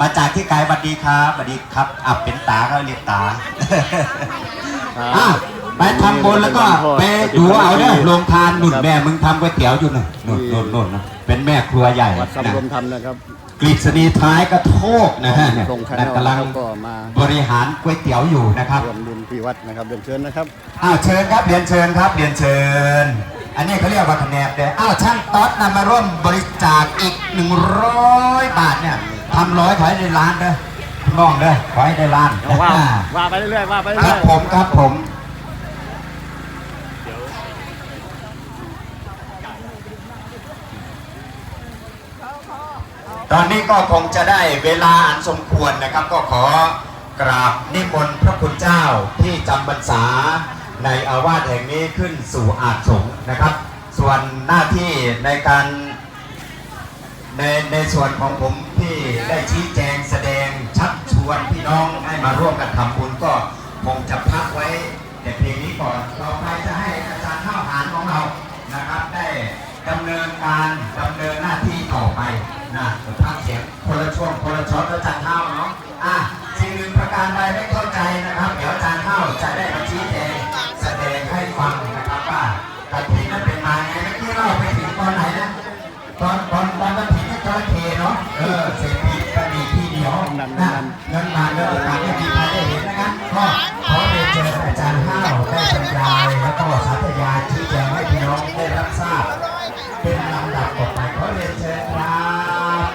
มาจากที่ไกลสวัสดีครับสวัสดีครับอะเป็นตาก็เรียกตาอะไปทำบุญแล้วก็ไปดูเอาเด้อโรงทานหนุนแม่มึงทำก๋วยเตี๋ยวอยู่น่ะหนุนหนุนหนุนนะเป็นแม่ครัวใหญ่วัดนะสำรวมธรรมนะครับ กฤษณีท้ายกระโทกนะฮะเนี่ยลงชาแนนั่นลกำลังก็มาบริหารก๋วยเตี๋ยวอยู่นะครับร่วมบุญที่วัดนะครับเดินเชิญนะครับอ้าวเชิญครับเรียนเชิญครับเรียนเชิญ อันนี้เขาเรียกว่าคะแนนเลยอ้าวช่างต๊อดนำมาร่วมบริจาคอีก100บาทเนี่ย ทำร้อยขอให้ได้ล้านเด้อพี่น้องเด้อขอให้ได้ล้านว่าว่าไปเรื่อยๆว่าไปคเรื่รัอบยผมครับผมตอนนี้ก็คงจะได้เวลาอันสมควรนะครับ ก็ขอกราบนิมนต์พระคุณเจ้าที่จำพรรษาในอาวาสแห่งนี้ขึ้นสู่อาสงฆ์นะครับ ส่วนหน้าที่ในการ ในในส่วนของผมที่ได้ชี้แจงแสดงชักชวนพี่น้องให้มาร่วมกันทำบุญก็คงจะพักไว้ แต่เพียงนี้ก่อนเราไปจะให้อาจารย์ข้าวหารของเรานะครับ ได้ดำเนินการดำเนินหน้าที่ต่อไปนะพักเสียงคนละช่วงคนละช็อตอาจารย์ข้าวเนาะอะสิ่งหนึ่งประการใดไม่เข้าใจนะครับ เดี๋ยวอาจารย์ข้าวจะได้ เป็นลำดับต่อไปขอเรียนเชิญครับ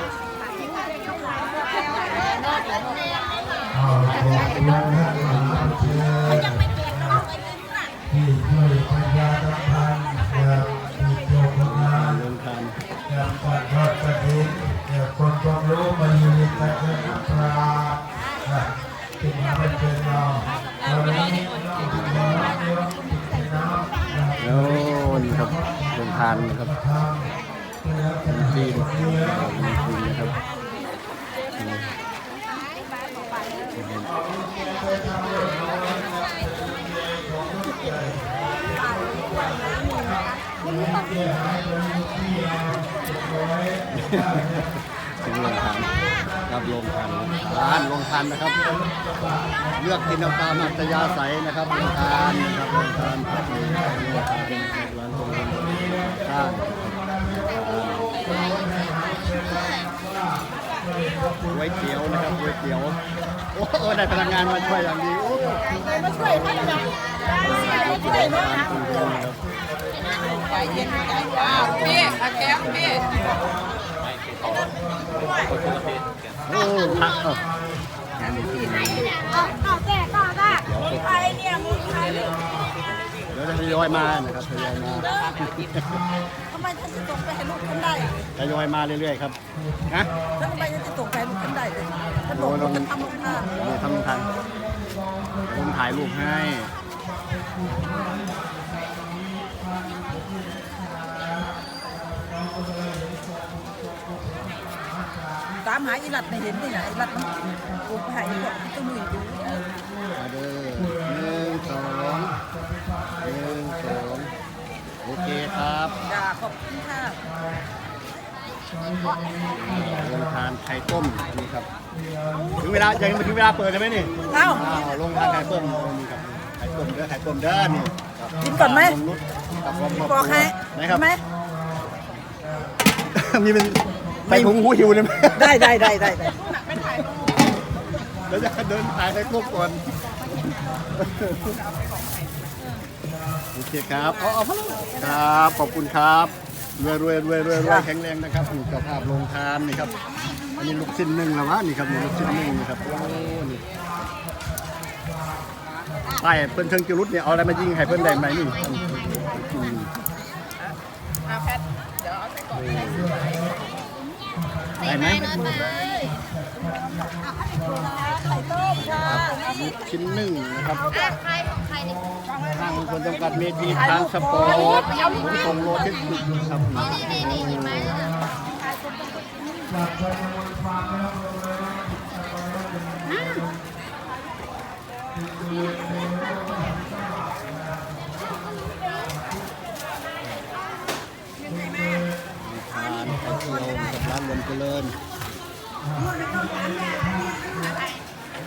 เอาละขอบคุณท่านมหาเชิญที่ช่วยประชาสัมพันธ์กับที่โจมงานๆเดินทางจาการทอดกระถิ่นจากคนความรู้มาอยู่ในการเงินนักปราชญ์ที่มาเป็นานนะครับทำแล้วจะจีนเนื้อจีนนะครับถึงลงทานครับลงทานร้านลงทานนะครับ เลือกกินเอาตามอัตยาศัยนะครับลงทานนะครับลงทานครับลงทาน ลงทานเป็นร้ก๋วยเตี๋ยวนะครับก๋วยเตี๋ยว โอ้โหได้พนักงานมาช่วยอย่างดีโอ้มาช่วยท่านนะที่ไหนเนาะทานตรงๆนะครับใจเย็นใจว้าวพี่อาแคมพี่โอ้พักเอ้างานนี้ที่ไหนต่อแต่ต่อแต่ใครเนี่ยมึงใคร เดี๋ ยอยมานะครับทยอยมาทำไมท่านจะตกไปให้ลูกท่านได้ทยอยมาเรื่อยๆครับนะท่านทำไมจะตกไปให้ลูกท่านได้เลยท่านบอกว่าจะทำงานเนี่ยทำทางผมถ่ายรูปให้ตามหาอีหลัดไม่เห็นที่ไหนอีหลัดมันกูไปหาอีหลัดต้องมืออยู่มาเด้อหนึ่งสอง หนึ่งสองโอเคครับจ้าขอบคุณค่ะลงทานไข่ต้มนี่ครับถึงเวลายังไม่ถึงเวลาเปิดเลยไหมนี่เอ้าอ้าวลงทานไข่ต้มนี่ครับไข่ต้มเด้อไข่ต้มเด้อนี่ครับกินก่อนไหมลงรุดกับผมบอกให้นะครับ ไหม มีเป็นใส่ถุงหูหิวเลยไหมได้ได้ได้ได้ได้แล้วจะเดินถ่ายให้ครบก่อน โอเคครับเอาเอาครับ ขอบคุณครับรวยรวยรวยรวยรวยแข็งแรงนะครับนี่เจ้าภาพลงทานนี่ครับ อันนี้ลูกชิ้นหนึ่งแล้ววะนี่ครับนี่ลูกชิ้นหนึ่งนี่ครับโอ้นี่ไปเพิ่นเชิงกิรุตเนี่ยเอาอะไรมายิงให้เพิ่นได้ไหมนี่อืมได้ไหม ไข่ต้มค่ะชิ้นหนึ่งนะครับทางคนจำกัดเมทีทางสปอร์ตขนส่งโลจิสติกส์ครับทานไข่เจียวกับร้านลมเจริญ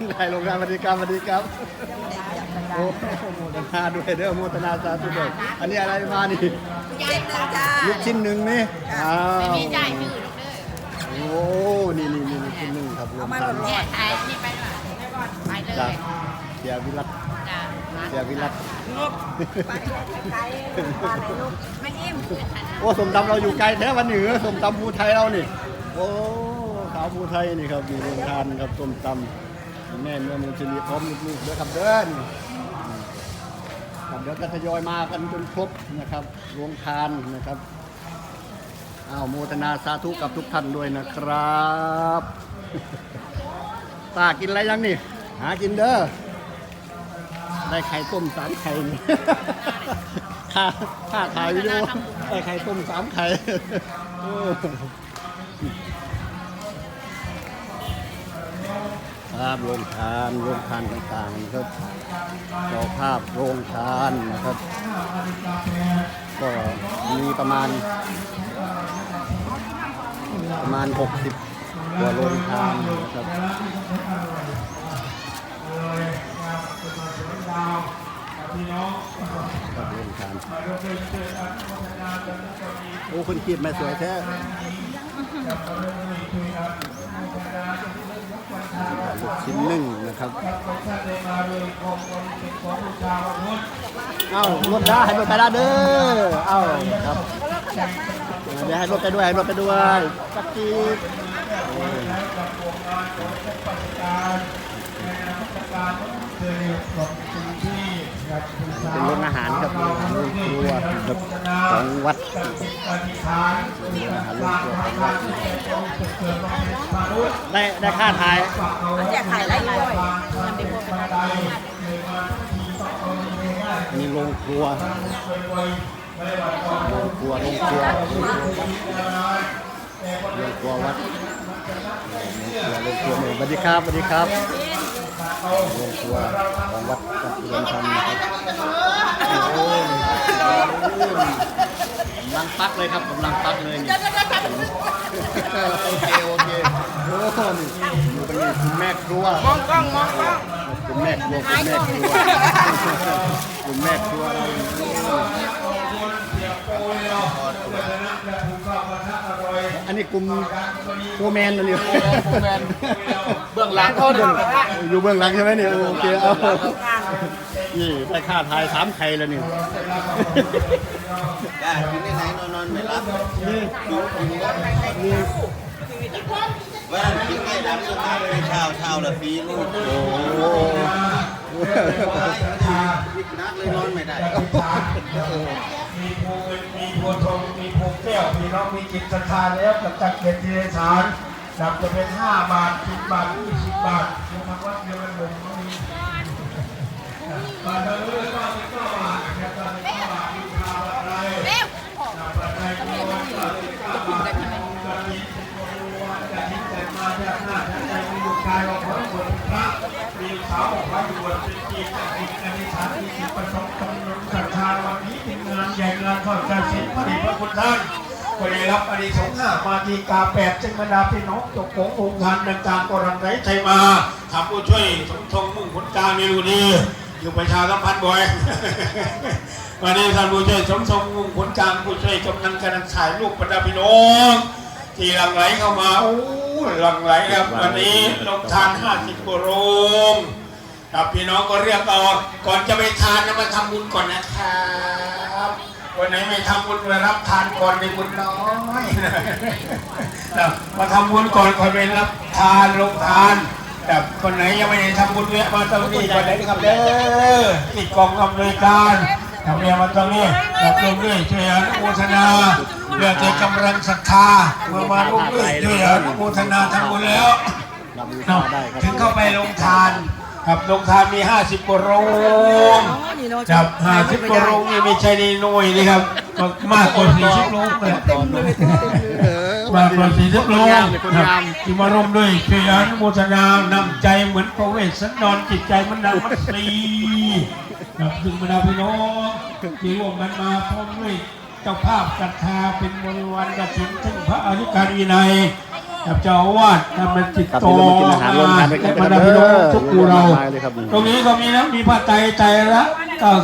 ลงการสวัสดีครับสวัสดีครับโอ้โมทนาด้วยเด้อโมทนาสาธุด้วยอันนี้อะไรมานี่ยายหนึ่งจ้าลูกชิ้นหนึ่งนี่อ้าวมีจ่ายชื่อลูกเด้อโอ้นี่นี่นี่ลูกชิ้นหนึ่งครับรวเอามมากันหลอเนี่ยดถ่ายนี่ไปก่อนไปเลจากยเสียวิรัตจ้าเสียวิรัตไปไกลมาไหนลูกไม่อิ่มโอ้สมตำเราอยู่ไกลแท้วันเหนือสมตำภูไทยเรานี่โอ้สาวภูไทยนี่ครับมีโรงทานครับส้มตำ แม่เมื่อมันจะมีพร้อมลูกๆด้วยครับเดินครับเดี๋ยวก็ทยอยมากันจนครบนะครับโรงทานนะครับอ้าวโมทนาสาธุกับทุกท่านด้วยนะครับตากินอะไรยังนี่ หากินเด้อได้ไข่ต้มสามไข่นี่ค่าค่าถ่ายวิดีโอได้ไข่ต้มสามไข่ เออภาพโรงทานโรงทานต่างๆนะครับจอภาพโรงทานนะครับ ก็มีประมาณ ประมาณ 60กว่าโรงทานนะครับครับเรื่องการโอ้คนขีดมาสวยแท้ลูก ชิ้นหนึ่งนะครับเอ้ารถได้ให้รถไปได้เด้อเอ้าครับเดี๋ยวให้รถไปด้วยให้รถไปด้วยสักทีเป็นโรงอาหารครับโรงอาหารโรงครัวครับของวัด โรงอาหารโรงครัวของวัดได้ได้ค่าถ่ายมันจะขายได้ด้วยมีโรงครัวโรงครัวโรงครัวโรงครัวโรงครัววัดโรงครัวโรงครัวสวัสดีครับสวัสดีครับโรงครัวของวัดวัดอุดมธรรมนะครับโอ้ยกำลังปักเลยครับกำลังปักเลยนี่โอเคโอเคโอ้โหนี่ดูเป็นไงคุณแม่ครัวมองกล้องมองกล้องคุณแม่ครัวคุณแม่ครัวคุณแม่ครัวอันนี้กลุ่มโฟร์แมนนะเนี่ยโฟร์แมนเบื้องหลังเขาเดินอยู่เบื้องหลังใช่ไหมเนี่ยโอเคเอา นี่ได้ค่าทายสามไข่แล้วนี่ ได้กินได้ไหนนอนนอนไม่หลับนี่นี่ว่ากินไม่หลับก็มาไปเช้าเช้าละฟรีลูกโอ้โหนักเลยนอนไม่ได้มีภูเงินมีภูทองมีภูแก้วมีน้องมีจิตศรัทธาแล้วกับจักเกียรติเดชานดับจะเป็น5บาท10บาท20บาทยู่ทางวัดเดียวกันหมดก็มีบาทละเรื่องวัดเก้าบาทมีค่าบาทอะไรเร็วบาทอะไรก็บาทละเก้าบาทกระถิ่นกระถิ่นแต่มาจากหน้าจากใจมี เป็นพระมีสาวอบวชเป็นจีนกับอีกอธิษฐานมีจิตประสงค์กำลังศรัทธาวันนี้เป็นงานใหญ่งานทอดกระถิ่นพระเดชพระคุณท่านก็ได้รับอดีสงฆ์ห้ามาทีกาแปดจึงบรรดาพี่น้องจกโกงองค์ทานต่างๆก็รังไรใจมาทำผู้ช่วยสมทงมุ่งผลการไม่รู้ดี อยู่ประชาสัมพันธ์บ่อย วันนี้ท่านผู้ช่วยสมทรงมุ่งผลการผู้ช่วยกำลังกำลังถ่ายรูปบรรดาพี่น้อง ที่หลังไหลเข้ามาโอ้หลังไหลครับ วันนี้ลงทานห้าสิบกว่าโรงครับพี่น้องก็เรียกเอาก่อนจะไปทานนะมาทำบุญก่อนนะครับวันไหนไม่ทำบุญมารับทานก่อนในบุญน้อยนะมาทำบุญก่อนค่อยไปรับทานลงทาน แบบคนไหนยังไม่ได้ทำบุญแวะมาตรงนี้ก่อนเลยนะครับเด้อติดกองอำนวยการทำเรียมาตรงนี้รับลงด้วยช่วยอนุโมทนาเพื่อจะกำลังศรัทธาเมื่อมาลูกด้วยช่วยอนุโมทนาทำบุญแล้วถึงเข้าไปลงทานครับลงทานมี 50กว่าโรงจับห้าสิบกว่าโรงนี่ไม่ใช่นี่น้อยนี่ครับ มากกว่าสี่สิบโรงเลย เต็มเลยเต็มเลยเออมากกว่าสี่สิบโลงที่มาร่วมด้วยช่วยอนุโมทนานำใจเหมือนพระเวสสันดรจิตใจมันดังมัดสีครับถึงบรรดาพี่น้องที่ร่วมกันมาพร้อมด้วยเจ้าภาพศรัทธาเป็นบริวารกฐินถึงพระอธิการวินัยกับเจ้าอาวาสท่านเป็นจิตโตมากินอาหารโรงทานด้วยกันและบรรดาพี่น้องทุกหมู่เรา ตรงนี้ก็มีนะมีพระใจใจละเก้าสิบ